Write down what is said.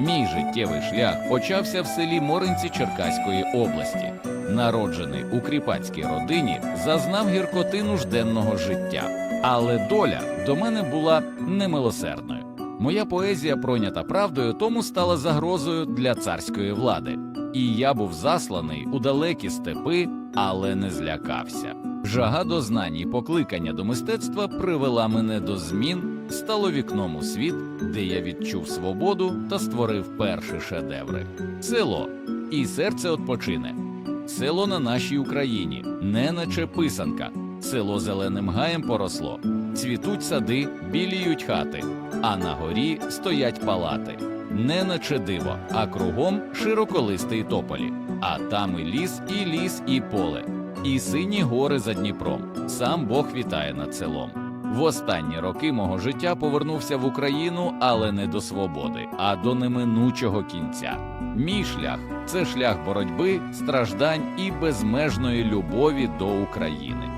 Мій життєвий шлях почався в селі Моринці Черкаської області. Народжений у кріпацькій родині, зазнав гіркоти нужденного життя. Але доля до мене була немилосердною. Моя поезія, пройнята правдою, тому стала загрозою для царської влади. І я був засланий у далекі степи, але не злякався. Жага до знань і покликання до мистецтва привела мене до змін, стало вікном у світ, де я відчув свободу та створив перші шедеври. Село і серце odpoczyне. Село на нашій Україні, не наче писанка. Село зеленим гаєм поросло. Цвітуть сади, біліють хати, а на горі стоять палати. Не наче диво, а кругом широколистий тополі. А там і ліс, і ліс, і поле, і сині гори за Дніпром. Сам Бог вітає над селом. В останні роки мого життя повернувся в Україну, але не до свободи, а до неминучого кінця. Мій шлях це шлях боротьби, страждань і безмежної любові до України.